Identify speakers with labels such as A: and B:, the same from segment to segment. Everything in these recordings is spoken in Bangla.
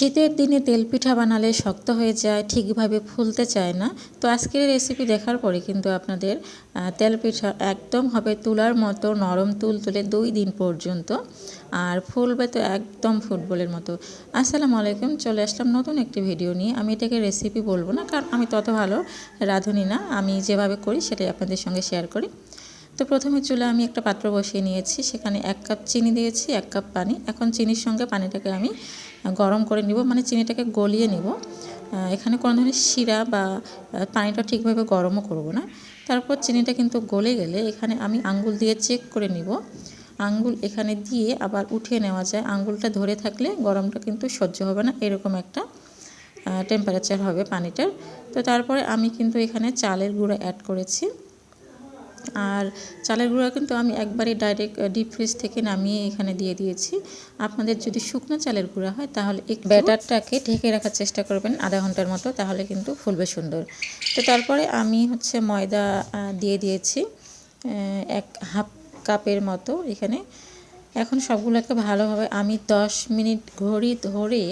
A: শীতের দিনে তেল পিঠা বানালে শক্ত হয়ে যায় ঠিকভাবে ফুলতে চায় না। তো আজকের রেসিপি দেখার পরে কিন্তু আপনাদের আহ, তেল পিঠা একদম হবে তুলার মতো নরম তুল তুলে দুই দিন পর্যন্ত। আর ফুলবে তো একদম ফুটবলের মতো। আসসালামু আলাইকুম চলে আসলাম নতুন একটি ভিডিও নিয়ে। আমি এটাকে রেসিপি বলব না কারণ আমি তত ভালো রাঁধুনি না। আমি যেভাবে করি সেটাই আপনাদের সঙ্গে শেয়ার করি। তো প্রথমে চুলা আমি একটা পাত্র বসিয়ে নিয়েছি, সেখানে এক কাপ চিনি দিয়েছি, এক কাপ পানি। এখন চিনির সঙ্গে পানিটাকে আমি গরম করে নিব মানে চিনিটাকে গলিয়ে নিব। এখানে কোনো ধরনের শিরা বা পানিটা ঠিকভাবে গরমও করব না। তারপর চিনিটা কিন্তু গলে গেলে এখানে আমি আঙ্গুল দিয়ে চেক করে নিব। আঙ্গুল এখানে দিয়ে আবার উঠিয়ে নেওয়া যায়। আঙ্গুলটা ধরে থাকলে গরমটা কিন্তু সহ্য হবে না, এরকম একটা টেম্পারেচার হবে পানিটার। তো তারপরে আমি কিন্তু এখানে চালের গুঁড়ো অ্যাড করেছি। আর চালের গুঁড়া কিন্তু আমি একবারে ডাইরেক্ট ডিপ ফ্রিজ থেকে নামিয়ে এখানে দিয়ে দিয়েছি। আপনাদের যদি শুকনো চালের গুঁড়া হয়, তাহলে এক ব্যাটারটাকে ঢেকে রাখার চেষ্টা করবেন আধা ঘণ্টার মতো, তাহলে কিন্তু ফুলবে সুন্দর। তো তারপরে আমি হচ্ছে ময়দা দিয়ে দিয়েছি এক হাফ কাপের মতো এখানে। এখন সবগুলোকে ভালোভাবে আমি 10 মিনিট ঘড়ি ধরে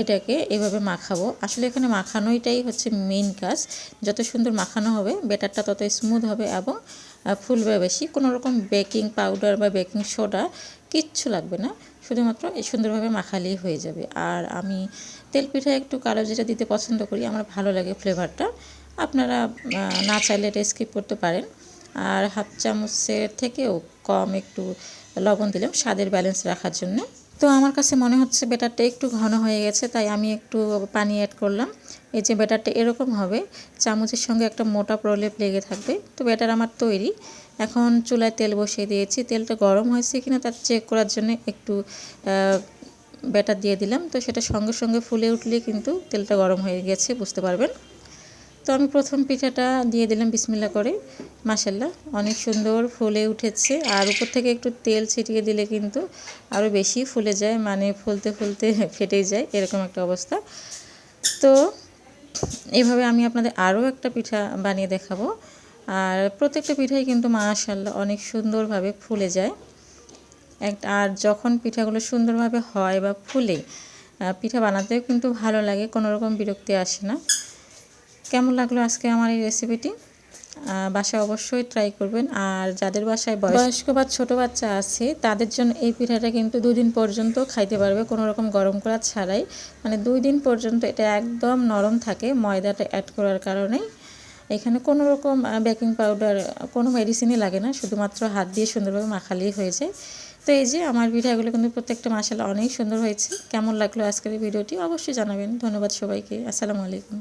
A: এটাকে এভাবে মাখাবো। আসলে এখানে মাখানোইটাই হচ্ছে মেইন কাজ। যত সুন্দর মাখানো হবে, ব্যাটারটা তত স্মুথ হবে এবং ফুলবে বেশি। কোনো রকম বেকিং পাউডার বা বেকিং সোডা কিচ্ছু লাগবে না। শুধুমাত্র সুন্দরভাবে মাখালেই হয়ে যাবে। আর আমি তেল পিঠা একটু কালো যেটা দিতে পছন্দ করি। আমার ভালো লাগে ফ্লেভারটা আপনারা না চাইলে এটা স্কিপ করতে পারেন। আর হাফ চামচের থেকেও কম একটু লবণ দিলাম স্বাদের ব্যালেন্স রাখার জন্য। তো আমার কাছে মনে হচ্ছে ব্যাটারটা একটু ঘন হয়ে গেছে, তাই আমি একটু পানি অ্যাড করলাম। এই যে ব্যাটারটা এরকম হবে, চামচের সঙ্গে একটা মোটা প্রলেপ লেগে থাকবে। তো ব্যাটার আমার তৈরি। এখন চুলায় তেল বসিয়ে দিয়েছি। তেলটা গরম হয়েছে কিনা তার চেক করার জন্য একটু ব্যাটার দিয়ে দিলাম। তো সেটা সঙ্গে সঙ্গে ফুলে উঠলে কিন্তু তেলটা গরম হয়ে গেছে, বুঝতে পারবেন। তো আমি প্রথম পিঠাটা দিয়ে দিলাম বিসমিল্লা করে। মাসাল্লাহ অনেক সুন্দর ফুলে উঠেছে। আর উপর থেকে একটু তেল ছিটিয়ে দিলে কিন্তু আরও বেশি ফুলে যায় মানে ফুলতে ফুলতে ফেটেই যায়, এরকম একটা অবস্থা। তো এভাবে আমি আপনাদের আরও একটা পিঠা বানিয়ে দেখাবো। আর প্রত্যেকটা পিঠাই কিন্তু মাশাল্লাহ অনেক সুন্দরভাবে ফুলে যায়। এক, আর যখন পিঠাগুলো সুন্দরভাবে হয় বা ফুলে পিঠা বানাতেও কিন্তু ভালো লাগে, কোনো রকম বিরক্তি আসে না। কেমন লাগল আজকে আমার এই রেসিপিটি বাসায় অবশ্যই ট্রাই করবেন। আর যাদের বাসায় বয়স্ক বা ছোট বাচ্চা আছে, তাদের জন্য এই পিঠাটা কিন্তু দুই দিন পর্যন্ত খাইতে পারবে, কোনো রকম গরম করা ছাড়াই। মানে দুই দিন পর্যন্ত এটা একদম নরম থাকে, ময়দাটা অ্যাড করার কারণেই। এখানে কোনো রকম বেকিং পাউডার কোনো মেডিসিনই লাগে না, শুধুমাত্র হাত দিয়ে সুন্দরভাবে মাখালেই হয়ে যায়। তো এই যে আমার পিঠাগুলো কিন্তু প্রত্যেকটা মশালা অনেক সুন্দর হয়েছে। কেমন লাগল আজকের ভিডিওটি অবশ্যই জানাবেন। ধন্যবাদ সবাইকে। আসসালামু আলাইকুম।